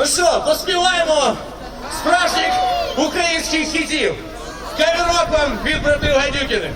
Ну що, поспіваємо справжніх українських хітів. Кавірок вам від братів Гайдюкіних.